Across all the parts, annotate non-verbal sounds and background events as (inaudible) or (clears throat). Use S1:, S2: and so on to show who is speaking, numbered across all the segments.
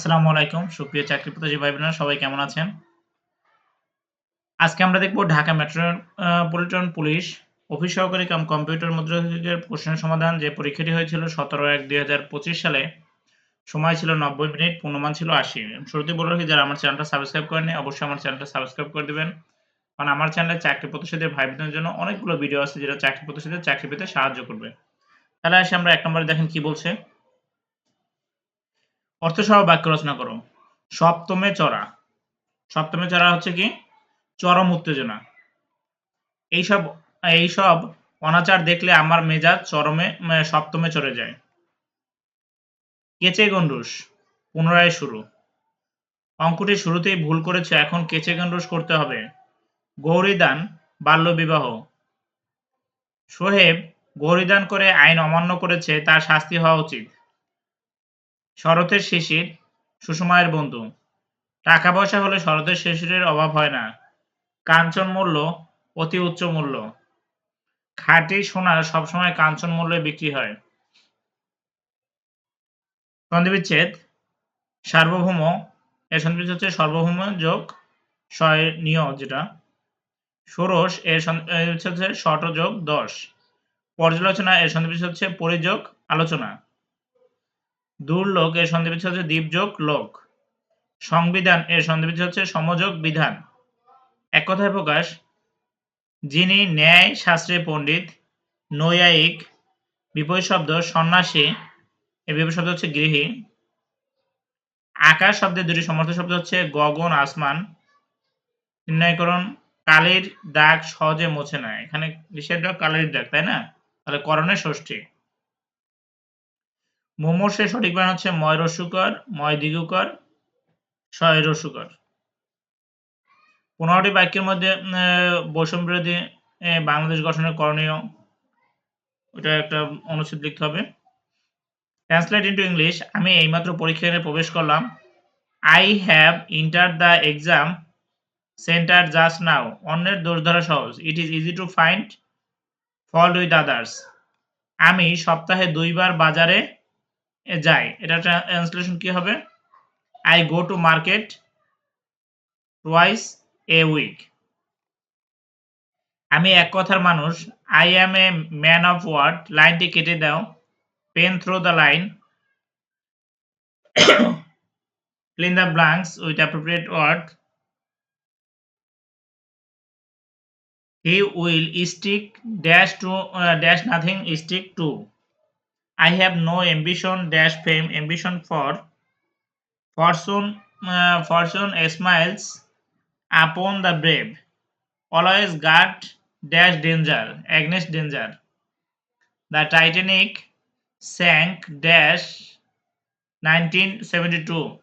S1: আসসালামু আলাইকুম, সুপ্রিয় চাকরি প্রত্যাশী ভাই বোনেরা সবাই কেমন আছেন? আজকে আমরা দেখব ঢাকা মেট্রোপলিটন পুলিশ অফিস সহকারী কাম কম্পিউটার মুদ্রাক্ষরিকের প্রশ্নের সমাধান। যে পরীক্ষাটি হয়েছিল সতেরো এক দুই সালে, সময় ছিল নব্বই মিনিট, পূর্ণমান ছিল আশি। শুরুতে বলে রাখি, যারা আমার চ্যানেলটা সাবস্ক্রাইব করেনি অবশ্যই আমার চ্যানেলটা সাবস্ক্রাইব করে দেবেন। কারণ আমার চ্যানেলে চাকরি প্রত্যাশীদের ভাই বোনদের জন্য অনেকগুলো ভিডিও আছে, যেটা চাকরি প্রত্যাশীদের চাকরি পেতে সাহায্য করবে। তাহলে আসে আমরা এক নম্বরে দেখেন কি বলছে। অর্থসহ বাক্য রচনা করো। সপ্তমে চড়া। সপ্তমে চড়া হচ্ছে কি? চরম উত্তেজনা। এইসব এইসব অনাচার দেখলে আমার মেজাজ চরমে সপ্তমে চড়ে যায়। কেচে গন্ডুস পুনরায় শুরু। অঙ্কটি শুরুতেই ভুল করেছে, এখন কেচে গন্ডুস করতে হবে। গৌরীদান, বাল্যবিবাহ। সোহেব গৌরীদান করে আইন অমান্য করেছে, তার শাস্তি হওয়া উচিত। শরতের শিশির, সুষমায়ের বন্ধু। টাকা পয়সা হলে শরতের শিশিরের অভাব হয় না। কাঞ্চন মূল্য অতি উচ্চ মূল্য। খাঁটি সোনা সবসময় কাঞ্চন মূল্যে বিক্রি হয়। সন্ধিবিচ্ছেদ, সার্বভৌম এর সন্ধিবিচ্ছেদ হচ্ছে সার্বভৌম যোগ নিয় যেটা। ষোড়শ এর সন্ধিবিচ্ছেদ হচ্ছে শট যোগ দশ। পর্যালোচনা এর সন্ধিবিচ্ছেদ হচ্ছে পরিযোগ, আলোচনা। দুর্লোক, এর সন্ধিবিচ্ছেদ হচ্ছে দ্বীপযোগ, লোক। সংবিধান, এর সন্ধিবিচ্ছেদ হচ্ছে সমযোগ বিধান। এক কথায় প্রকাশ, যিনি ন্যায় শাস্ত্রে পণ্ডিত, নৈয়ায়িক, বিপরীত শব্দ সন্ন্যাসী, এর বিপরীত শব্দ হচ্ছে গৃহী। আকাশ শব্দের দুটি সমর্থ শব্দ হচ্ছে গগন, আসমান। নির্ণয়করণ কালির দাগ সহজে মোছে না। এখানে দাগ কালির দাগ, তাই না? তাহলে করণের ষষ্ঠী। মুমূর্ষের সঠিক বানান হচ্ছে ময় রস্যুকর ময় দিগুকর শয় রস্যুকর পনেরোটি বাক্যের মধ্যে বৈষম্য বিরোধী বাংলাদেশ গঠনের করণীয় ওটা একটা অনুচ্ছেদ লিখতে হবে। ট্রান্সলেট ইন্টু ইংলিশ আমি এইমাত্র পরীক্ষায় প্রবেশ করলাম। I have enter the exam centre just now অন্যের দোষ ধরা সহজ। It is easy to find fault with others আমি সপ্তাহে দুইবার বাজারে যাই এটা ট্রান্সলেশন কি হবে? I go to market twice a week আমি এক কথার মানুষ I am a man of word লাইনটি কেটে দাও। Pen through the line fill the blanks with appropriate word. He will stick dash to uh, dash nothing to. I have no ambition dash fame ambition for fortune uh, fortune smiles upon the brave always guard dash danger against danger the Titanic sank dash 1972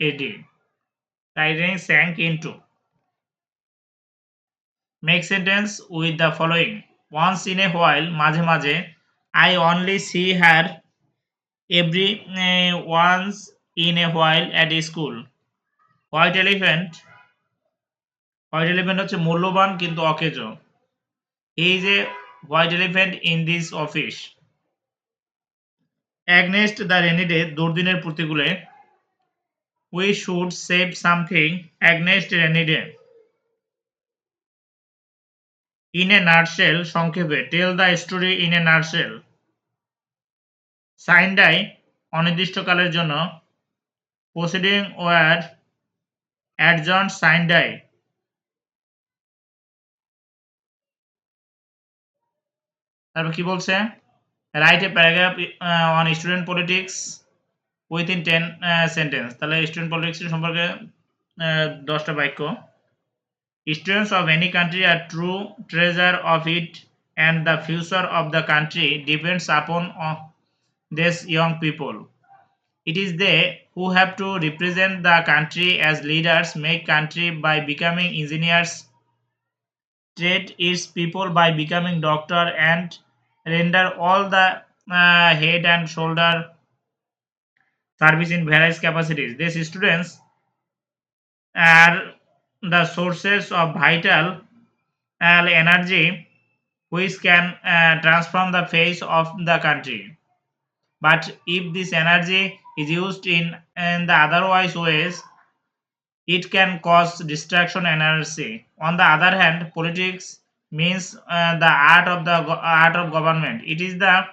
S1: AD Titanic sank into make sentence with the following once in a while মাঝে মাঝে I only see her every uh, once in a while at school. White elephant white elephant হচ্ছে মূল্যবান কিন্তু অকেজ he is a white elephant in this office against the rainy day দুর্দিনের প্রতিকূলে we should save something against rainy day in a nutshell সংক্ষেপে tell the story in a nutshell sine die অনির্দিষ্টকালের জন্য proceeding was adjourned sine die তারপর কি বলছে? Write a paragraph on student politics within ten sentence তাহলে student politics সম্পর্কে দশটা বাক্য। Students of any country are true treasure of it and the future of the country depends upon uh, these young people. It is they who have to represent the country as leaders, make country by becoming engineers, treat its people by becoming doctor and render all the uh, head and shoulder service in various capacities. These students are the sources of vital energy which can uh, transform the face of the country. But if this energy is used in, in the otherwise ways, it can cause distraction and inertia. On the other hand, politics means uh, the art of the art of government. It is the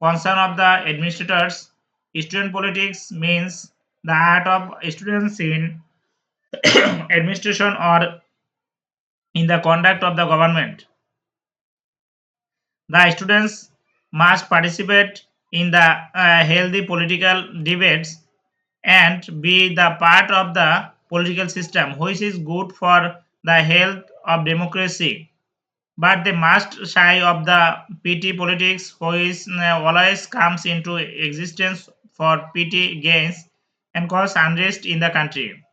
S1: concern of the administrators. Student politics means the art of students in (coughs) administration or in the conduct of the government. The students must participate in the uh, healthy political debates and be the part of the political system, which is good for the health of democracy. But they must shy of the petty politics, which uh, always comes into existence for petty gains and cause unrest in the country.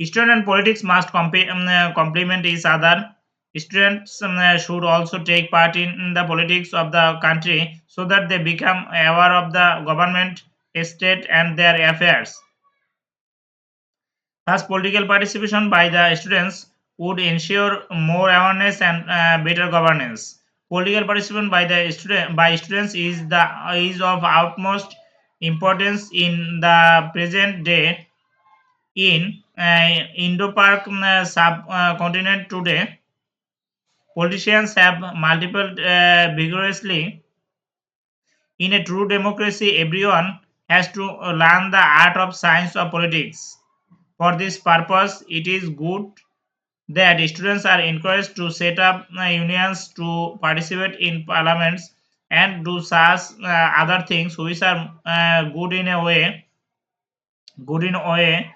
S1: Student and politics must comp- um, uh, complement each other. Students um, uh, should also take part in, the politics of the country so that they become aware of the government, state, and their affairs. Thus, political participation by the students would ensure more awareness and uh, better governance. Political participation by the student by students is the is of utmost importance in the present day in Indo-Pak uh, subcontinent today, politicians have multiple uh, vigorously. In a true democracy, everyone has to learn the art of science of politics. For this purpose, it is good that students are encouraged to set up uh, unions to participate in parliaments and do such uh, other things which are uh, good in a way good in a way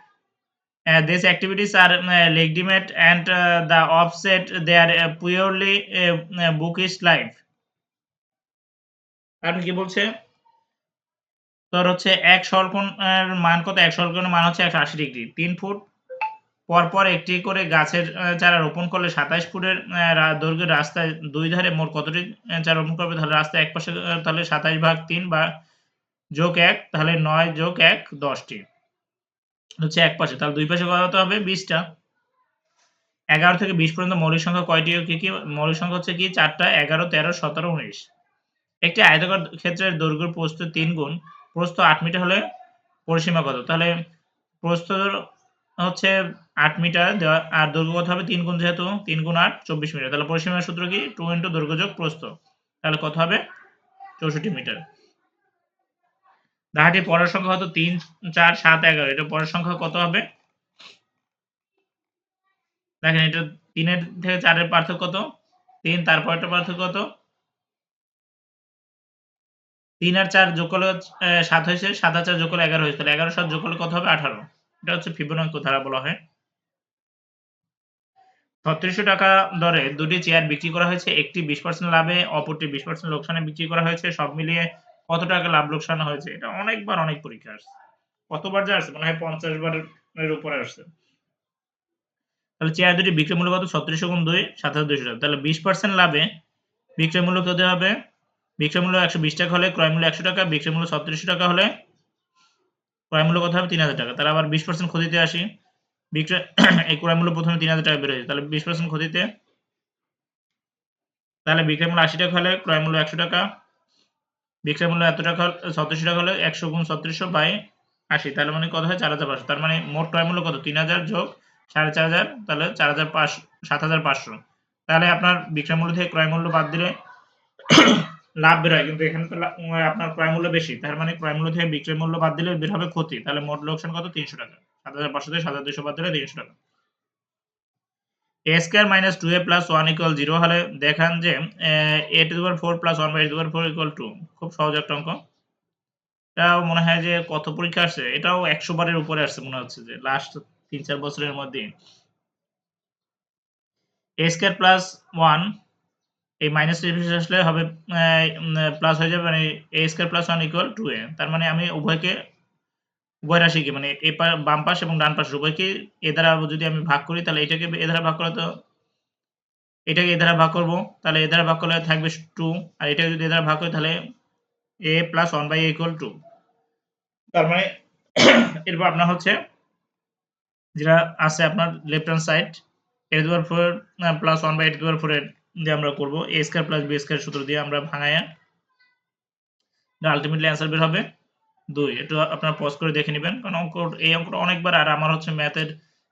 S1: uh, these activities are uh, legitimate and uh, the offset they are uh, purely uh, uh, bookish life. আর কি বলছে? তোর হচ্ছে এক সরকোণ এর মান কত? এক সরকোণের মান হচ্ছে একশো আশি ডিগ্রি। তিন ফুট পর পর একটি করে গাছের চারা রোপণ করলে সাতাইশ ফুটের দৈর্ঘ্যের রাস্তায় দুই ধারে মোট কতটি চারা রোপণ করবে? তাহলে রাস্তা এক পাশে তাহলে সাতাইশ ভাগ তিন বা যোগ এক তাহলে নয় যোগ এক দশটি। হচ্ছে এক পাশে। তাহলে দুই পাশে কত হবে? বিশটা। এগারো থেকে বিশ পর্যন্ত মৌলিক সংখ্যা কয়টি কি কি? মৌলিক সংখ্যা হচ্ছে কি? চারটা, এগারো, তেরো, সতেরো, উনিশ। একটি আয়তকার ক্ষেত্রের দৈর্ঘ্য প্রস্থ তিন গুণ। প্রস্থ আট মিটার হলে পরিসীমা কত? তাহলে প্রস্থ হচ্ছে আট মিটার দেওয়া আর দৈর্ঘ্য কত হবে? তিন গুণ যেহেতু, তিন গুণ আট, চব্বিশ মিটার। তাহলে পরিসীমার সূত্র কি? টু ইন্টু দৈর্ঘ্য যোগ প্রস্থ। তাহলে কত হবে? চৌষট্টি মিটার। দাহাটির পরের সংখ্যা হতো তিন, চার, সাত, এগারো। এটা পরের সংখ্যা কত হবে? দেখেন, এটা তিনের থেকে চারের পার্থক্য কত? তিন তারপরটা পার্থক্য কত? তিন আর চার যোগ করলে সাত হয়েছে। সাত আর চার যোগ করলে এগারো হয়েছে। তাহলে এগারো সাত যোগ করলে কত হবে? আঠারো। এটা হচ্ছে ফিবোনাক্কি ধারা বলা হয়। ছত্রিশশো টাকা দরে দুটি চেয়ার বিক্রি করা হয়েছে। একটি বিশ পার্সেন্ট লাভে, অপরটি বিশ পার্সেন্ট লোকসানে বিক্রি করা হয়েছে। সব মিলিয়ে কত টাকা লাভ লোকসান হয়েছে, এটা অনেকবার অনেক পরীক্ষা আসছে। কতবার যা আসছে, মনে হয় পঞ্চাশ বারের উপরে আসছে। তাহলে চেয়ার দুটি বিক্রয় মূল্য কত? ছত্রিশশো গুণ দুই, সাত হাজার দুইশো টাকা। তাহলে বিশ পার্সেন্ট লাভে বিক্রয় মূল্য কত হবে? বিক্রয় মূল্য একশো বিশ টাকা হলে ক্রয় মূল্য একশো টাকা, বিক্রয় মূল্য ছত্রিশশো টাকা হলে ক্রয় মূল্য কত হবে? তিন হাজার টাকা। তাহলে আবার বিশ পার্সেন্ট ক্ষতিতে আসি। বিক্রয় (clears throat) এই ক্রয় মূল্য প্রথমে তিন হাজার টাকা বের হয়েছে তাহলে বিশ পার্সেন্ট ক্ষতিতে, তাহলে বিক্রয় মূল্য আশি টাকা হলে ক্রয় মূল্য একশো টাকা বিক্রয় মূল্য এত টাকা ছত্রিশশো টাকা হলে একশো গুণ ছত্রিশশো বাই আশি। তাহলে মানে কত হয়? চার হাজার পাঁচশো। তার মানে মোট ক্রয় মূল্য কত? তিন হাজার যোগ সাড়ে চার হাজার, তাহলে চার হাজার পাঁচশো, সাত হাজার পাঁচশো। তাহলে আপনার বিক্রয় মূল্য থেকে ক্রয় মূল্য বাদ দিলে (coughs) লাভ বের হয়। কিন্তু এখানে তো আপনার ক্রয় মূল্য বেশি। তার মানে ক্রয় মূল্য থেকে বিক্রয় মূল্য বাদ দিলে বের হবে ক্ষতি। তাহলে মোট লোকসান কত? তিনশো টাকা। সাত হাজার পাঁচশো থেকে সাত হাজার দুশো বাদ দিলে তিনশো টাকা। A square minus two a plus one equal zero হলে দেখান যে, a to power four plus one by power four equal to খুব সহজ একটা অঙ্ক। এটাও মনে হয় যে কত পরীক্ষা আসছে, এটাও একশো বারের উপরে আসছে মনে হচ্ছে যে লাস্ট তিন চার বছরের মধ্যে এ স্কোয়ার প্লাস ওয়ান এই মাইনাস আসলে হবে প্লাস হয়ে যাবে মানে a square plus one equal to a তার মানে আমি উভয়কে উভয় রাশিকে মানে এ বাম পাশ এবং ডান পাশ উভয়কে এ দ্বারা যদি আমি ভাগ করি, তাহলে এটাকে এ দ্বারা ভাগ করলে তো, এটাকে এ দ্বারা ভাগ করব, তাহলে এ দ্বারা ভাগ করলে থাকবে টু, আর এটাকে যদি এ দ্বারা ভাগ করি, তাহলে a plus one by equal to. তার মানে এরপর আপনার হচ্ছে, যেটা আছে আপনার left hand side a power four plus one by a power four দিয়ে আমরা করব a square plus b square সূত্র দিয়ে আমরা ভাঙায়া আলটিমেটলি অ্যান্সার বের হবে। দুই, একটু আপনারা পজ করে দেখে নেবেন। কারণ অঙ্ক, এই অঙ্কটা অনেকবার, আর আমার হচ্ছে ম্যাথের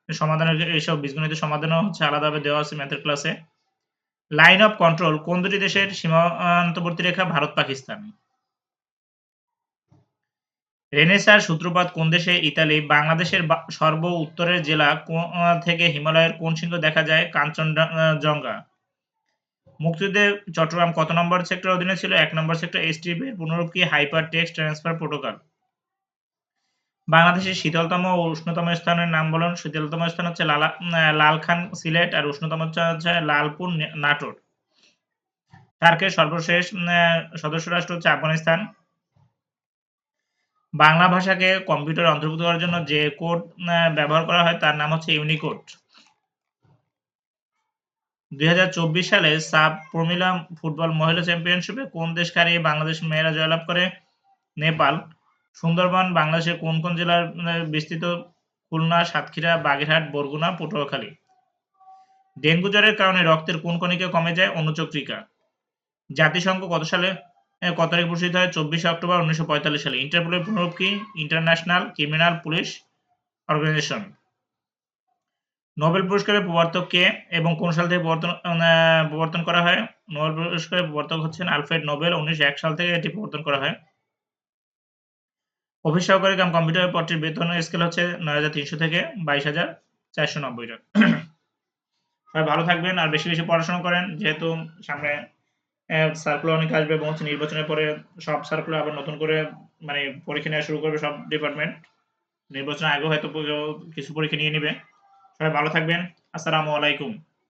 S1: সমাধানের এইসব বীজগণিতের সমাধানও হচ্ছে আলাদাভাবে দেওয়া আছে ম্যাথের ক্লাসে লাইন অফ কন্ট্রোল কোন দুটি দেশের সীমান্তবর্তী রেখা ভারত, পাকিস্তান? রেনেসার সূত্রপাত কোন দেশে? ইতালি। বাংলাদেশের সর্ব উত্তরের জেলা থেকে হিমালয়ের কোন শৃঙ্গ দেখা যায়? কাঞ্চনজঙ্ঘা। মুক্তিযুদ্ধে চট্টগ্রাম কত নম্বর সেক্টর অধীনে ছিল? এক নম্বর সেক্টর এসটিপি পুনরূপ কি হাইপার টেক্সট ট্রান্সফার প্রোটোকল বাংলাদেশের শীতলতম ও উষ্ণতম স্থানের নাম বলুন। শীতলতম স্থান হচ্ছে লালখান সিলেট আর উষ্ণতম হচ্ছে লালপুর নাটোর। টার্কের সর্বশেষ সদস্য রাষ্ট্র হচ্ছে আফগানিস্তান। বাংলা ভাষাকে কম্পিউটার অন্তর্ভুক্ত করার জন্য যে কোড ব্যবহার করা হয় তার নাম হচ্ছে ইউনিকোড। দুই হাজার চব্বিশ সালে সাব প্রমিলা ফুটবল মহিলা চ্যাম্পিয়নশিপে কোন দেশ হারিয়ে বাংলাদেশ মেয়েরা জয়লাভ করে? নেপাল। সুন্দরবন বাংলাদেশের কোন কোন জেলার বিস্তৃত খুলনা সাতক্ষীরা বাগেরহাট বরগুনা পটুয়াখালী? ডেঙ্গু জ্বরের কারণে রক্তের কোন কণিকা কমে যায়? অনুচক্রিকা। জাতিসংঘ কত সালে কত তারিখ প্রতিষ্ঠিত হয়? চব্বিশে অক্টোবর উনিশশো পঁয়তাল্লিশ সালে। ইন্টারপোলের পুনরূপ কি? International criminal police organisation. Nobel পুরস্কারের প্রবর্তক কে এবং কোন সাল থেকে প্রবর্তন আহ, প্রবর্তন করা হয়? নোবেল পুরস্কারের প্রবর্তক হচ্ছেন আলফ্রেড নোবেল। উনিশশো এক সাল থেকে এটি প্রবর্তন করা হয়। অফিস সহকারী কাম কম্পিউটার পত্রের বেতন স্কেল হচ্ছে নয় হাজার তিনশো থেকে বাইশ হাজার চারশো নব্বই টাকা। সবাই ভালো থাকবেন আর বেশি বেশি পড়াশোনা করেন, যেহেতু সামনে সার্কুলার অনেক আসবে এবং হচ্ছে নির্বাচনের পরে সব সার্কুলার আবার নতুন করে মানে পরীক্ষা নেওয়া শুরু করবে সব ডিপার্টমেন্ট নির্বাচনের আগে হয়তো কিছু পরীক্ষা নিয়ে নেবে। সবাই ভালো থাকবেন। আসসালামু আলাইকুম।